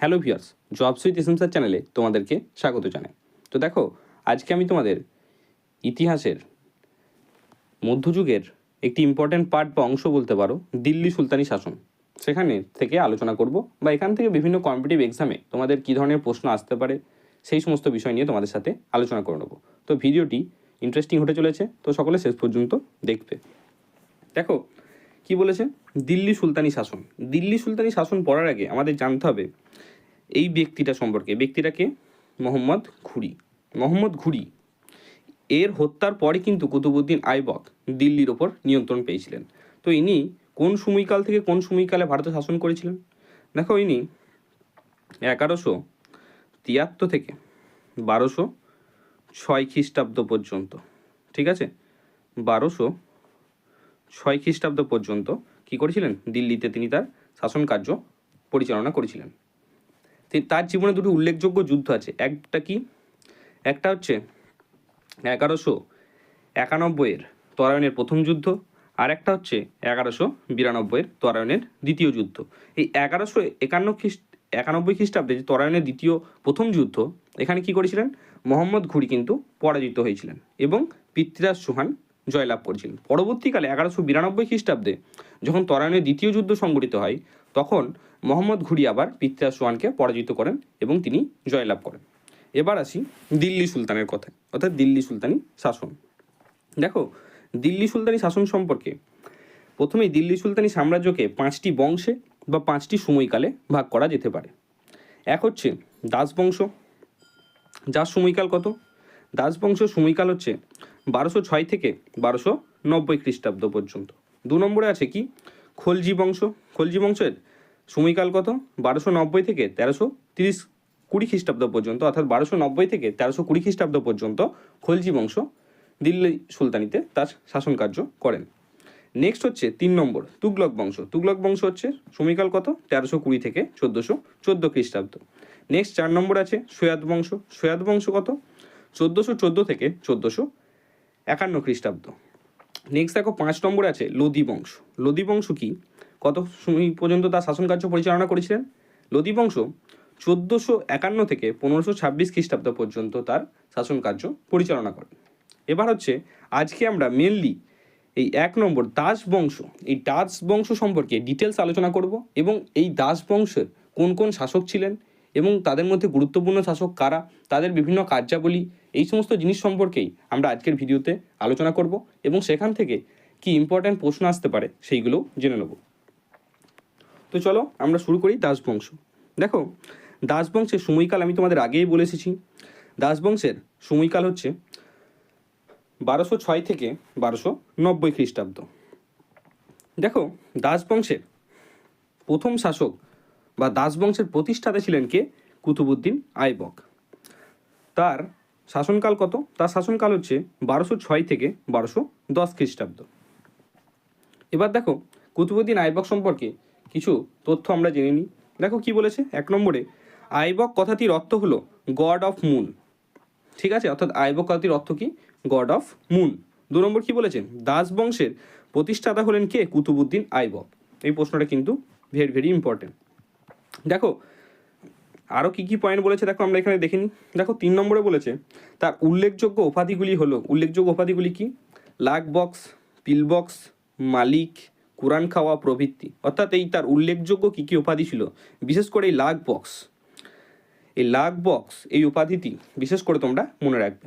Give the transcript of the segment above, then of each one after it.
Hello viewers jobs with ইসেন্সার চ্যানেলে তোমাদেরকে স্বাগত জানাই। তো দেখো, আজকে আমি তোমাদের ইতিহাসের মধ্যযুগের একটি ইম্পর্ট্যান্ট পার্ট বা অংশ বলতে পারো, দিল্লি সুলতানি শাসন। সেখানে থেকে আলোচনা করব বা এখান থেকে বিভিন্ন কম্পিটিভ এক্সামে তোমাদের কী ধরনের প্রশ্ন আসতে পারে, সেই সমস্ত বিষয় নিয়ে তোমাদের সাথে আলোচনা করে নেব। তো ভিডিওটি ইন্টারেস্টিং হতে চলেছে, তো সকলে শেষ পর্যন্ত দেখবে। দেখো, কি বলেছে? দিল্লি সুলতানি শাসন। দিল্লি সুলতানি শাসন পড়ার আগে আমাদের জানতে হবে এই ব্যক্তিটা সম্পর্কে ব্যক্তিটাকে মোহাম্মদ ঘুরি। মোহাম্মদ ঘুরি। এর হত্যার পরে কিন্তু কুতুবুদ্দিন আইবক দিল্লির ওপর নিয়ন্ত্রণ পেয়েছিলেন। তো ইনি কোন সময়কাল থেকে কোন সময়কালে ভারতে শাসন করেছিলেন? দেখো ইনি এগারোশো তিয়াত্তর থেকে বারোশো ছয় খ্রিস্টাব্দ পর্যন্ত, ঠিক আছে? বারোশো ছয় খ্রিস্টাব্দ পর্যন্ত কি করেছিলেন? দিল্লিতে তিনি তার শাসন কার্য পরিচালনা করেছিলেন। তার জীবনে দুটি উল্লেখযোগ্য যুদ্ধ আছে। একটা কি? একটা হচ্ছে এগারোশো একানব্বইয়ের তরায়ণের প্রথম যুদ্ধ, আর একটা হচ্ছে এগারোশো বিরানব্বইয়ের তরায়ণের দ্বিতীয় যুদ্ধ। এই এগারোশো একান্ন খ্রিস্ট একানব্বই খ্রিস্টাব্দে যে তরায়ণের দ্বিতীয়, প্রথম যুদ্ধ, এখানে কি করেছিলেন? মোহাম্মদ ঘুরি কিন্তু পরাজিত হয়েছিলেন এবং পৃথ্বীরাজ সুহান জয়লাভ করেছিলেন। পরবর্তীকালে এগারোশো বিরানব্বই খ্রিস্টাব্দে যখন তরায়ণের দ্বিতীয় যুদ্ধ সংঘটিত হয়, তখন মোহাম্মদ ঘুরি আবার পৃথ্বীরাজ চৌহানকে পরাজিত করেন এবং তিনি জয়লাভ করেন। এবার আসি দিল্লি সুলতানের কথায়, অর্থাৎ দিল্লি সুলতানি শাসন। দেখো, দিল্লি সুলতানি শাসন সম্পর্কে প্রথমেই দিল্লি সুলতানি সাম্রাজ্যকে পাঁচটি বংশে বা পাঁচটি সময়কালে ভাগ করা যেতে পারে। এক হচ্ছে দাস বংশ, যার সময়কাল কত? দাস বংশ সময়কাল হচ্ছে বারোশো ছয় থেকে বারোশো নব্বই খ্রিস্টাব্দ পর্যন্ত। দু নম্বরে আছে কি? খলজি বংশ। খলজি বংশের সময়কাল কত? বারোশো নব্বই থেকে তেরোশো তিরিশ কুড়ি খ্রিস্টাব্দ পর্যন্ত, অর্থাৎ বারোশো নব্বই থেকে তেরোশো কুড়ি খ্রিস্টাব্দ পর্যন্ত খলজি বংশ দিল্লি সুলতানিতে তার শাসন কার্য করেন। নেক্সট হচ্ছে তিন নম্বর, তুগলক বংশ। তুগলক বংশ হচ্ছে সময়কাল কত? তেরোশো কুড়ি থেকে চোদ্দোশো চোদ্দ খ্রিস্টাব্দ। নেক্সট চার নম্বর আছে সৈয়াদ বংশ। সৈয়াদ বংশ কত? চোদ্দোশো চোদ্দ থেকে চোদ্দোশো একান্ন খ্রিস্টাব্দ। নেক্সট দেখো পাঁচ নম্বর আছে লোদি বংশ। লোদি বংশ কি? কত সময় পর্যন্ত তার শাসন কার্য পরিচালনা করেছিলেন? লোদি বংশ চোদ্দোশো একান্ন থেকে পনেরোশো ছাব্বিশ খ্রিস্টাব্দ পর্যন্ত তার শাসন কার্য পরিচালনা করেন। এবার হচ্ছে, আজকে আমরা মেনলি এই এক নম্বর দাস বংশ, এই দাস বংশ সম্পর্কে ডিটেলস আলোচনা করব এবং এই দাস বংশের কোন কোন শাসক ছিলেন এবং তাদের মধ্যে গুরুত্বপূর্ণ শাসক কারা, তাদের বিভিন্ন কার্যাবলী, এই সমস্ত জিনিস সম্পর্কেই আমরা আজকের ভিডিওতে আলোচনা করব এবং সেখান থেকে কি ইম্পর্ট্যান্ট প্রশ্ন আসতে পারে সেইগুলো জেনে নেব। তো চলো আমরা শুরু করি দাসবংশ দেখো, দাস বংশের সময়কাল আমি তোমাদের আগেই বলে এসেছি। দাস বংশের সময়কাল হচ্ছে বারোশো ছয় থেকে বারোশো নব্বই খ্রিস্টাব্দ। দেখো, দাস বংশের প্রথম শাসক বা দাসবংশের প্রতিষ্ঠাতা ছিলেন কে? কুতুবুদ্দিন আইবক। তার শাসনকাল কত? তার শাসনকাল হচ্ছে বারোশো ছয় থেকে বারোশো দশ খ্রিস্টাব্দ। এবার দেখো, কুতুবুদ্দিন আইবক সম্পর্কে কিছু তথ্য আমরা জেনে নিই। দেখো কি বলেছে? এক নম্বরে, আইবক কথাটির অর্থ হলো গড অফ মুন ঠিক আছে? অর্থাৎ আইবক কথাটির অর্থ কি? গড অফ মুন দু নম্বর কি বলেছেন দাস বংশের প্রতিষ্ঠাতা হলেন কে? কুতুবুদ্দিন আইবক। এই প্রশ্নটা কিন্তু ভেরি ভেরি ইম্পর্টেন্ট দেখো আরও কী কী পয়েন্ট বলেছে দেখো আমরা এখানে দেখে নিই। দেখো, তিন নম্বরে বলেছে, তার উল্লেখযোগ্য উপাধিগুলি হলো, উল্লেখযোগ্য উপাধিগুলি কি? লাক বক্স পিল বক্স মালিক কোরআন খাওয়া প্রভৃতি অর্থাৎ এই তার উল্লেখযোগ্য কী কী উপাধি ছিল? বিশেষ করে এই লাগ বক্স। এই লাগ বক্স, এই উপাধিটি বিশেষ করে তোমরা মনে রাখবে।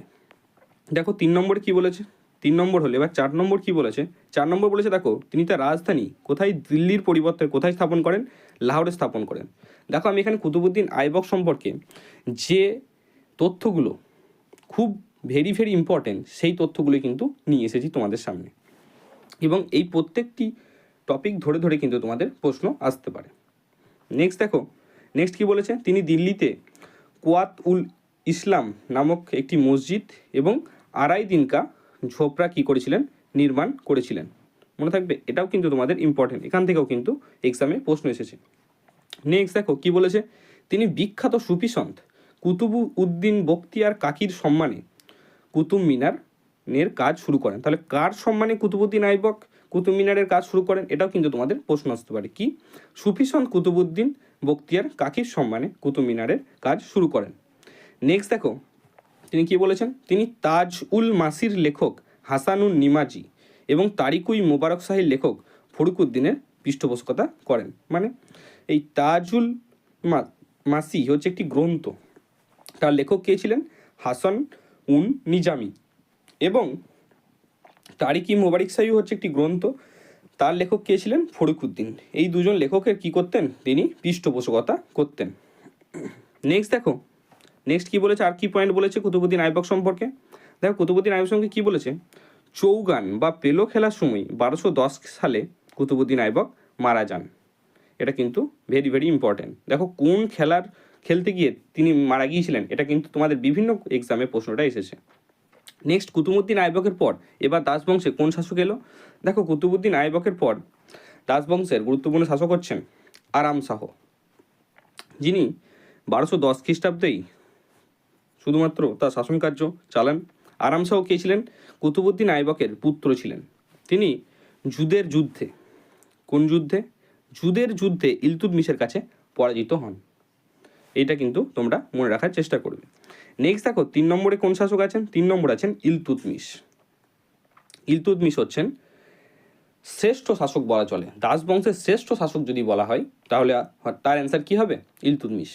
দেখো, তিন নম্বরে কি বলেছে? তিন নম্বর হলে, এবার চার নম্বর কি বলেছে? চার নম্বর বলেছে, দেখো, তিনি তার রাজধানী কোথায়? দিল্লির পরিবর্তে কোথায় স্থাপন করেন? লাহোরে স্থাপন করেন। দেখো, আমি এখানে কুতুবুদ্দিন আইবক সম্পর্কে যে তথ্যগুলো খুব ভেরি ভেরি ইম্পর্টেন্ট সেই তথ্যগুলো কিন্তু নিয়ে এসেছি তোমাদের সামনে। এবং এই প্রত্যেকটি টপিক ধরে ধরে কিন্তু তোমাদের প্রশ্ন আসতে পারে। নেক্সট দেখো নেক্সট কি বলেছে? তিনি দিল্লিতে কোয়াত উল ইসলাম নামক একটি মসজিদ এবং আড়াই দিনকা ঝোপড়া কি করেছিলেন? নির্মাণ করেছিলেন। মনে থাকবে, এটাও কিন্তু তোমাদের ইম্পর্টেন্ট এখান থেকেও কিন্তু এক্সামে প্রশ্ন এসেছে। নেক্সট দেখো, কি বলেছে? তিনি বিখ্যাত সুফি সন্ত কুতুবু উদ্দিন বখতিয়ার কাকির সম্মানে কুতুব মিনার এর কাজ শুরু করেন। তাহলে কার সম্মানে কুতুবুদ্দিন আইবক? কুতুব মিনারের কাজ শুরু করেন, এটাও কিন্তু তোমাদের প্রশ্ন আসতে পারে। কি? সুফিসন কুতুবুদ্দিন বক্তিয়ার কাকির সম্মানে কুতুব মিনারের কাজ শুরু করেন। নেক্সট দেখো, তিনি কি বলেছেন? তিনি তাজ উল মাসির লেখক হাসানুন নিমাজি এবং তারিকুই মোবারক শাহীর লেখক ফরুকুদ্দিনের পৃষ্ঠপোষকতা করেন। মানে এই তাজুল মাসি হচ্ছে একটি গ্রন্থ। তার লেখক কে ছিলেন? হাসান উন নিজামি। এবং তারিকি মোবারিক শাহী হচ্ছে একটি গ্রন্থ। তার লেখক কে ছিলেন? ফরুকুদ্দিন। এই দুজন লেখকের কি করতেন? তিনি পৃষ্ঠপোষকতা করতেন। নেক্সট দেখো। নেক্সট কি বলেছে? আর কি পয়েন্ট বলেছে কুতুবুদ্দিন আইবক সম্পর্কে? দেখো, কুতুবুদ্দিন আইবক সম্পর্কে কি বলেছে? চৌগান বা পেল খেলার সময় বারোশো দশ সালে কুতুবুদ্দিন আইবক মারা যান। এটা কিন্তু ভেরি ভেরি ইম্পর্টেন্ট দেখো, কোন খেলার খেলতে গিয়ে তিনি মারা গিয়েছিলেন? এটা কিন্তু তোমাদের বিভিন্ন এক্সামে প্রশ্নটা এসেছে। নেক্সট কুতুবুদ্দিন আইবকের পর, এবার দাস বংশে কোন শাসক এলো? দেখো, কুতুবুদ্দিন আইবকের পর দাস বংশের গুরুত্বপূর্ণ শাসক হচ্ছেন আরাম শাহ। যিনি বারোশো দশ খ্রিস্টাব্দেই শুধুমাত্র তার শাসন কার্য চালান। আরাম শাহ কে ছিলেন? কুতুবুদ্দিন আইবকের পুত্র ছিলেন। তিনি জুদের যুদ্ধে, কোন যুদ্ধে? জুদের যুদ্ধে ইলতুৎমিশের কাছে পরাজিত হন। এইটা কিন্তু তোমরা মনে রাখার চেষ্টা করবে। নেক্সট দেখো, তিন নম্বরে কোন শাসক আছেন? তিন নম্বর আছেন ইলতুৎমিশ ইলতুৎমিশ হচ্ছেন শ্রেষ্ঠ শাসক বলা চলে। দাস বংশের শ্রেষ্ঠ শাসক যদি বলা হয়, তাহলে তার অ্যান্সার কি হবে? ইলতুৎমিশ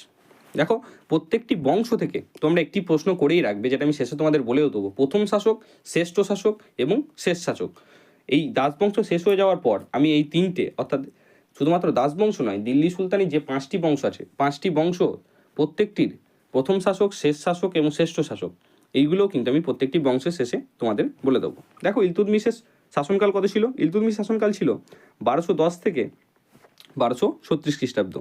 দেখো, প্রত্যেকটি বংশ থেকে তোমরা একটি প্রশ্ন করেই রাখবে, যেটা আমি শেষে তোমাদের বলেও দেবো। প্রথম শাসক, শ্রেষ্ঠ শাসক এবং শেষ শাসক। এই দাস বংশ শেষ হয়ে যাওয়ার পর আমি এই তিনটে, অর্থাৎ শুধুমাত্র দাস বংশ নয়, দিল্লি সুলতানি যে পাঁচটি বংশ আছে, পাঁচটি বংশ প্রত্যেকটির প্রথম শাসক, শেষ শাসক এবং শ্রেষ্ঠ শাসক। এইগুলোও কিন্তু আমি প্রত্যেকটি বংশের শেষে তোমাদের বলে দেবো। দেখো, ইলতুৎমিশের শাসনকাল কত ছিল? ইলতুৎমিশ শাসনকাল ছিল বারোশো দশ থেকে বারোশো ছত্রিশ খ্রিস্টাব্দ।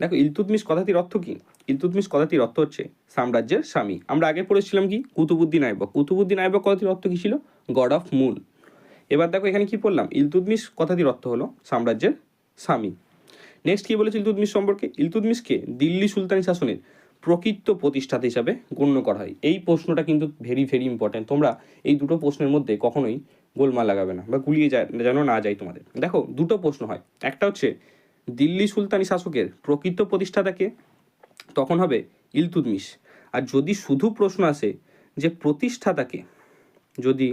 দেখো, ইলতুৎমিশ কথাটির অর্থ কি? ইলতুৎমিশ কথাটির অর্থ হচ্ছে সাম্রাজ্যের স্বামী। আমরা আগে পড়েছিলাম কি? কুতুবুদ্দিন আইবক। কুতুবুদ্দিন আইবক কথাটির অর্থ কি ছিল? গড অফ মূল। এবার দেখো, এখানে কি পড়লাম? ইলতুৎমিশ কথাটির অর্থ হলো সাম্রাজ্যের স্বামী। নেক্সট কি বলেছে ইলতুৎমিশ সম্পর্কে? ইলতুৎমিশকে দিল্লি সুলতানি শাসনের প্রকৃত প্রতিষ্ঠাতা হিসাবে গণ্য করা হয়। এই প্রশ্নটা কিন্তু ভেরি ভেরি ইম্পর্ট্যান্ট তোমরা এই দুটো প্রশ্নের মধ্যে কখনোই গোলমাল লাগাবে না বা গুলিয়ে যায়, যেন না যায় তোমাদের। দেখো, দুটো প্রশ্ন হয়। একটা হচ্ছে, দিল্লি সুলতানি শাসকের প্রকৃত প্রতিষ্ঠাতাকে তখন হবে ইলতুৎমিশ আর যদি শুধু প্রশ্ন আসে যে প্রতিষ্ঠাতাকে যদি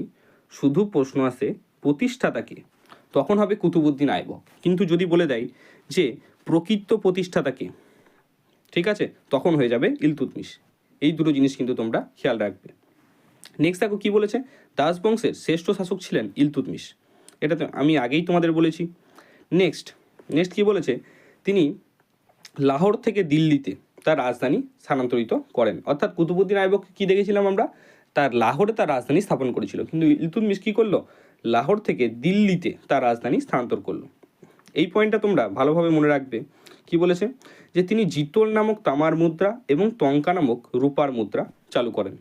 শুধু প্রশ্ন আসে প্রতিষ্ঠাতাকে তখন হবে কুতুবুদ্দিন আইবক কিন্তু যদি বলে দেয় যে প্রকৃত প্রতিষ্ঠাতাকে ঠিক আছে? তখন হয়ে যাবে ইলতুৎমিশ এই দুটো জিনিস কিন্তু তোমরা খেয়াল রাখবে। নেক্সট দেখো কি বলেছে? দাস বংশের শ্রেষ্ঠ শাসক ছিলেন ইলতুৎমিশ এটা তো আমি আগেই তোমাদের বলেছি। নেক্সট নেক্সট কি বলেছে? তিনি লাহোর থেকে দিল্লিতে তার রাজধানী স্থানান্তরিত করেন। অর্থাৎ কুতুবুদ্দিন আইবক কি দেখেছিলাম আমরা? তার লাহোরে তার রাজধানী স্থাপন করেছিল। কিন্তু ইলতুৎমিশ কী করল? লাহোর থেকে দিল্লিতে তার রাজধানী স্থানান্তর করল। এই পয়েন্টটা তোমরা ভালোভাবে মনে রাখবে। কি বলেছে? যে তিনি জিতোল নামক তামার মুদ্রা এবং টঙ্কা নামক রূপার মুদ্রা চালু করেন।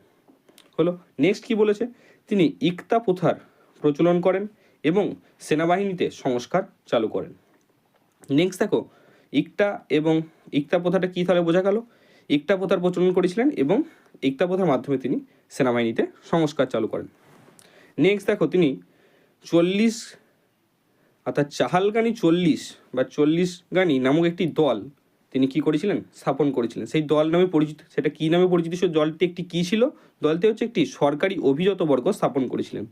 হলো নেক্সট কি বলেছে? তিনি ইকতা প্রথার প্রচলন করেন এবং সেনাবাহিনীতে সংস্কার চালু করেন। নেক্সট দেখো ইকটা এবং ইকতা প্রথাটা কী তাহলে বোঝা গেল? ইকতা প্রথার প্রচলন করেছিলেন এবং ইকতা প্রথার মাধ্যমে তিনি সেনাবাহিনীতে সংস্কার চালু করেন। নেক্সট দেখো, তিনি চল্লিশ, অর্থাৎ চাহালগানি চল্লিশ বা চল্লিশ গানি নামক একটি দল তিনি কি করেছিলেন? স্থাপন করেছিলেন। সেই দল নামে পরিচিত, সেটা কি নামে পরিচিত? সেই দলটি একটি কী ছিল? দলটি হচ্ছে একটি সরকারি অভিজাত বর্গ স্থাপন করেছিলেন।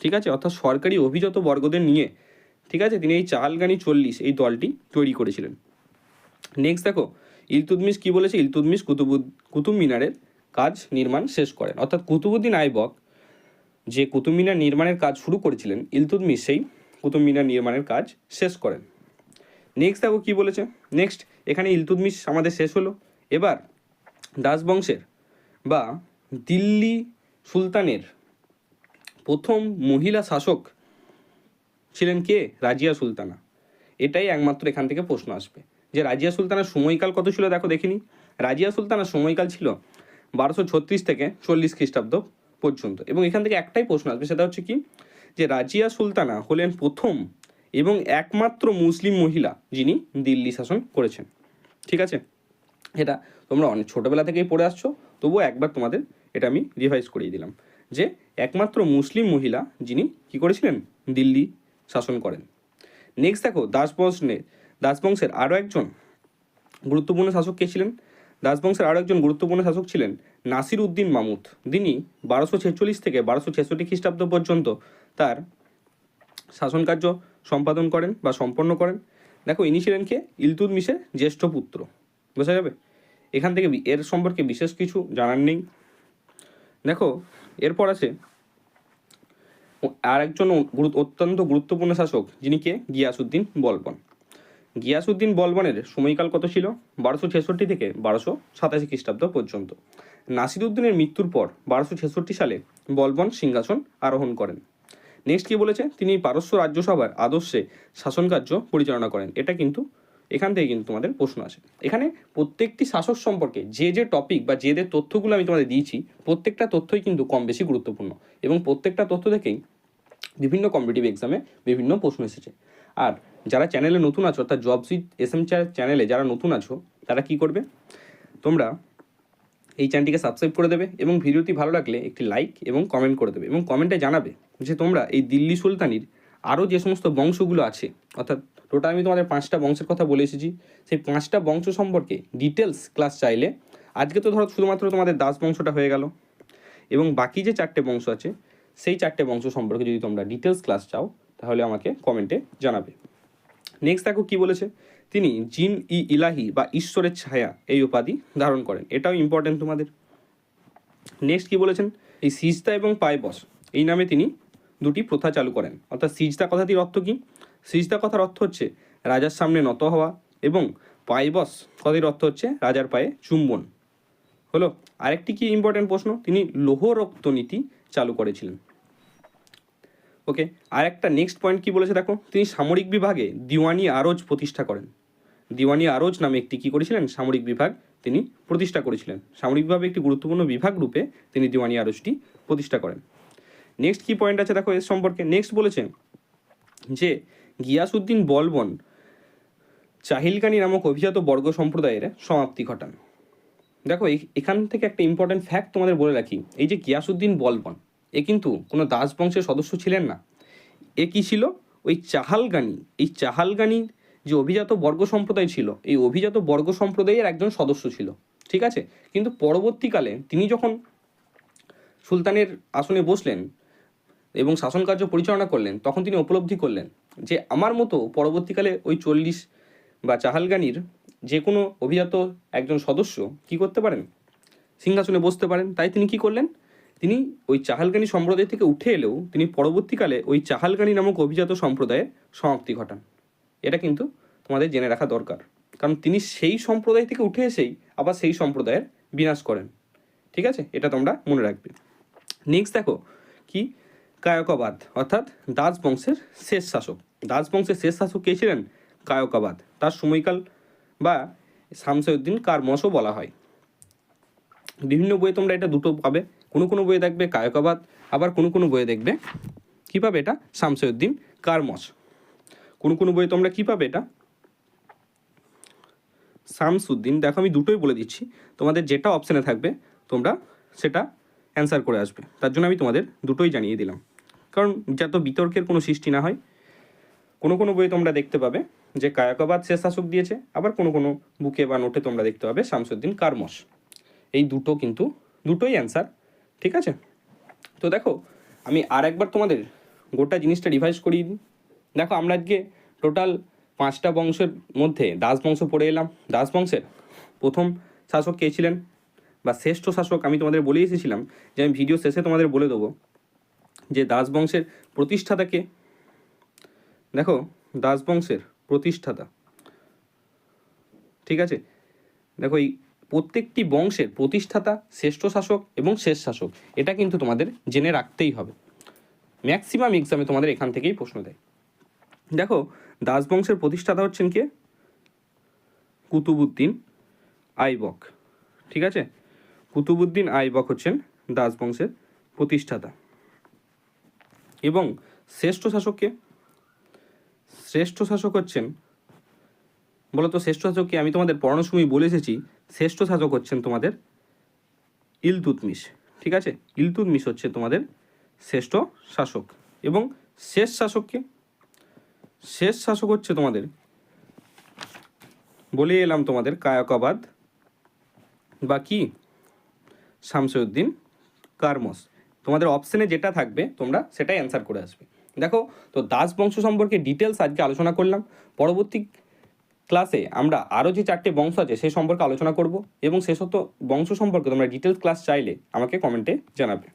ঠিক আছে? অর্থাৎ সরকারি অভিজাত বর্গদের নিয়ে, ঠিক আছে? তিনি এই চাহালগানি চল্লিশ এই দলটি তৈরি করেছিলেন। নেক্সট দেখো, ইলতুৎমিশ কি বলেছে? ইলতুৎমিশ কুতুবুদ কুতুব মিনারের কাজ নির্মাণ শেষ করেন। অর্থাৎ কুতুবুদ্দিন আইবক যে কুতুব মিনার নির্মাণের কাজ শুরু করেছিলেন ইলতুৎমিশ সেই কুতুব মিনার নির্মাণের কাজ শেষ করেন। নেক্সট দেখো কী বলেছে? নেক্সট এখানে ইলতুৎমিশ আমাদের শেষ হলো। এবার দাসবংশের বা দিল্লি সুলতানের প্রথম মহিলা শাসক ছিলেন কে? রাজিয়া সুলতানা। এটাই একমাত্র এখান থেকে প্রশ্ন আসবে। যে রাজিয়া সুলতানার সময়কাল কত ছিল? দেখো দেখিনি। রাজিয়া সুলতানার সময়কাল ছিল বারোশো ছত্রিশ থেকে চল্লিশ খ্রিস্টাব্দ পর্যন্ত। এবং এখান থেকে একটাই প্রশ্ন আসবে, সেটা হচ্ছে কি? যে রাজিয়া সুলতানা হলেন প্রথম এবং একমাত্র মুসলিম মহিলা যিনি দিল্লি শাসন করেছেন। ঠিক আছে? এটা তোমরা অনেক ছোটোবেলা থেকেই পড়ে আসছো, তবুও একবার তোমাদের এটা আমি রিভাইজ করিয়ে দিলাম। যে একমাত্র মুসলিম মহিলা যিনি কি করেছিলেন? দিল্লি শাসন করেন। নেক্সট দেখো দাস বংশের দাস বংশের আরও একজন গুরুত্বপূর্ণ শাসক কে ছিলেন? দাসবংশের আরও একজন গুরুত্বপূর্ণ শাসক ছিলেন নাসির উদ্দিন মামুদ। তিনি বারোশো ছেচল্লিশ থেকে বারোশো ছেষট্টি খ্রিস্টাব্দ পর্যন্ত তার শাসন কার্য সম্পাদন করেন বা সম্পন্ন করেন। দেখো, ইনি ছিলেন কে? ইলতুৎমিশের জ্যেষ্ঠ পুত্র। বোঝা যাবে? এখান থেকে এর সম্পর্কে বিশেষ কিছু জানার নেই। দেখো, এরপর আছে আর একজন অত্যন্ত গুরুত্বপূর্ণ শাসক, যিনি কে? গিয়াসুদ্দিন বলবন। গিয়াসুদ্দিন বলবনের সময়কাল কত ছিল? বারোশো ছেষট্টি থেকে বারোশো সাতাশি খ্রিস্টাব্দ পর্যন্ত। নাসিরুদ্দিনের মৃত্যুর পর বারোশো ছেষট্টি সালে বলবন সিংহাসন আরোহণ করেন। নেক্সট কি বলেছে? তিনি পারস্য রাজ্যসভার আদর্শে শাসন কার্য পরিচালনা করেন। এটা কিন্তু এখান থেকে কিন্তু তোমাদের প্রশ্ন আসে। এখানে প্রত্যেকটি শাসক সম্পর্কে যে যে টপিক বা যে যে তথ্যগুলো আমি তোমাদের দিয়েছি, প্রত্যেকটা তথ্যই কিন্তু কম বেশি গুরুত্বপূর্ণ এবং প্রত্যেকটা তথ্য থেকেই বিভিন্ন কম্পিটিভ এক্সামে বিভিন্ন প্রশ্ন এসেছে। আর যারা চ্যানেলে নতুন আছো, অর্থাৎ জব সিট এস এম চ্যানেলে যারা নতুন আছো, তারা কি করবে? তোমরা এই চ্যানেলটিকে সাবস্ক্রাইব করে দেবে এবং ভিডিওটি ভালো লাগলে একটি লাইক এবং কমেন্ট করে দেবে এবং কমেন্টে জানাবে যে তোমরা এই দিল্লি সুলতানির আরও যে সমস্ত বংশগুলো আছে, অর্থাৎ টোটাল আমি তোমাদের পাঁচটা বংশের কথা বলে এসেছি, সেই পাঁচটা বংশ সম্পর্কে ডিটেলস ক্লাস চাইলে আজকে তো ধরো শুধুমাত্র তোমাদের দাস বংশটা হয়ে গেল এবং বাকি যে চারটে বংশ আছে, সেই চারটে বংশ সম্পর্কে যদি তোমরা ডিটেলস ক্লাস চাও তাহলে আমাকে কমেন্টে জানাবে। নেক্সট দেখো কি বলেছে? তিনি জিন ই ইলাহি বা ঈশ্বরের ছায়া এই উপাধি ধারণ করেন। এটাও ইম্পর্টেন্ট তোমাদের। নেক্সট কি বলেছেন? এই সিজদা এবং পায়বস এই নামে তিনি দুটি প্রথা চালু করেন। অর্থাৎ সিজদা কথাটির অর্থ কি? সিজদা কথার অর্থ হচ্ছে রাজার সামনে নত হওয়া এবং পাইবস কথাটির অর্থ হচ্ছে রাজার পায়ে চুম্বন। হলো, আরেকটি কি ইম্পর্টেন্ট প্রশ্ন? তিনি লোহরক্ত নীতি চালু করেছিলেন। ওকে আর একটা নেক্সট পয়েন্ট কি বলেছে দেখো? তিনি সামরিক বিভাগে দিওয়ানি আরজ প্রতিষ্ঠা করেন। দিওয়ানি আরজ নামে একটি কি করেছিলেন? সামরিক বিভাগ তিনি প্রতিষ্ঠা করেছিলেন। সামরিক বিভাগে একটি গুরুত্বপূর্ণ বিভাগ রূপে তিনি দিওয়ানি আরজটি প্রতিষ্ঠা করেন। নেক্সট কি পয়েন্ট আছে দেখো এর সম্পর্কে? নেক্সট বলেছে যে, গিয়াসউদ্দিন বলবন, চাহিলকানি নামক অভিজাত বর্গ সম্প্রদায়ের সমাপ্তি ঘটান। দেখো এখান থেকে একটা ইম্পর্টেন্ট ফ্যাক্ট তোমাদের বলে রাখি। এই যে গিয়াসউদ্দিন বলবন এ কিন্তু কোনো দাস বংশের সদস্য ছিলেন না। এ কি ছিল? ওই চাহালগানি। এই চাহালগানির যে অভিজাত বর্গ সম্প্রদায় ছিল, এই অভিজাত বর্গ সম্প্রদায়ের একজন সদস্য ছিল, ঠিক আছে? কিন্তু পরবর্তীকালে তিনি যখন সুলতানের আসনে বসলেন এবং শাসন কার্য পরিচালনা করলেন, তখন তিনি উপলব্ধি করলেন যে আমার মতো পরবর্তীকালে ওই চল্লিশ বা চাহালগানির যে কোনো অভিজাত একজন সদস্য কি করতে পারেন? সিংহাসনে বসতে পারেন। তাই তিনি কি করলেন? তিনি ওই চাহালগানি সম্প্রদায় থেকে উঠে এলেও তিনি পরবর্তীকালে ওই চাহালগানি নামক অভিজাত সম্প্রদায়ের সমাপ্তি ঘটান। এটা কিন্তু তোমাদের জেনে রাখা দরকার। কারণ তিনি সেই সম্প্রদায় থেকে উঠে এসেই আবার সেই সম্প্রদায়ের বিনাশ করেন। ঠিক আছে? এটা তোমরা মনে রাখবে। নেক্সট দেখো, কি? কায়কাবাদ, অর্থাৎ দাস বংশের শেষ শাসক। দাস বংশের শেষ শাসক কে ছিলেন? কায়কাবাদ। তার সময়কাল বা শামসউদ্দিন কারমশও বলা হয়। বিভিন্ন বইয়ে তোমরা এটা দুটো পাবে। কোনো কোনো বইয়ে দেখবে কায়কাবাদ আবার কোনো কোনো বইয়ে দেখবে কী পাবে এটা? শামসউদ্দিন কারমস কোনো কোনো বইয়ে তোমরা কী পাবে এটা? শামসুদ্দিন, দেখো আমি দুটোই বলে দিচ্ছি। তোমাদের যেটা অপশানে থাকবে, তোমরা সেটা অ্যান্সার করে আসবে। তার জন্য আমি তোমাদের দুটোই জানিয়ে দিলাম। কারণ যাতে বিতর্কের কোনো সৃষ্টি না হয়, কোনো কোনো বইয়ে তোমরা দেখতে পাবে যে কায়াকাবাদ শেষ শাসক দিয়েছে, আবার কোনো কোনো বুকে বা নোটে তোমরা দেখতে পাবে শামসুদ্দিন কারমস এই দুটো কিন্তু, দুটোই অ্যান্সার ঠিক আছে? তো দেখো, আমি আর একবার তোমাদের গোটা জিনিসটা রিভাইজ করিয়ে দিই। দেখো, আমরা আজকে টোটাল পাঁচটা বংশের মধ্যে দাস বংশ পড়ে এলাম। দাস বংশের প্রথম শাসক কে ছিলেন? বা শ্রেষ্ঠ শাসক আমি তোমাদের বলে এসেছিলাম যে আমি ভিডিও শেষে তোমাদের বলে দেবো যে দাস বংশের প্রতিষ্ঠাতা কে? দেখো, দাস বংশের প্রতিষ্ঠাতা। ঠিক আছে? দেখো, এই প্রত্যেকটি বংশের প্রতিষ্ঠাতা, শ্রেষ্ঠ শাসক এবং শেষ শাসক। এটা কিন্তু তোমাদের জেনে রাখতেই হবে। ম্যাক্সিমাম এক্সামে তোমাদের এখান থেকেই প্রশ্ন দেয়। দেখো, দাস বংশের প্রতিষ্ঠাতা হচ্ছেন কে? কুতুবুদ্দিন আইবক। ঠিক আছে? কুতুবুদ্দিন আইবক হচ্ছেন দাস বংশের প্রতিষ্ঠাতা। এবং শ্রেষ্ঠ শাসককে শ্রেষ্ঠ শাসক হচ্ছেন, বলতো শ্রেষ্ঠ শাসককে আমি তোমাদের পড়ানোর সময় বলে এসেছি শ্রেষ্ঠ শাসক হচ্ছেন তোমাদের ইলতুতমিশ, ঠিক আছে? ইলতুতমিশ হচ্ছে তোমাদের শ্রেষ্ঠ শাসক। এবং শেষ শাসককে শেষ শাসক হচ্ছে তোমাদের, বলে এলাম তোমাদের কায়কাবাদ বা কি শামসুদ্দিন কারমস। তোমাদের অপশনে যেটা থাকবে, তোমরা সেটাই অ্যান্সার করে আসবে। দেখো, তো দাস বংশ সম্পর্কে ডিটেলস আজকে আলোচনা করলাম। পরবর্তী ক্লাসে আমরা আরও যে চারটে বংশ আছে সেই সম্পর্কে আলোচনা করব এবং শেষত বংশ সম্পর্কে তোমরা ডিটেলস ক্লাস চাইলে আমাকে কমেন্টে জানাবে।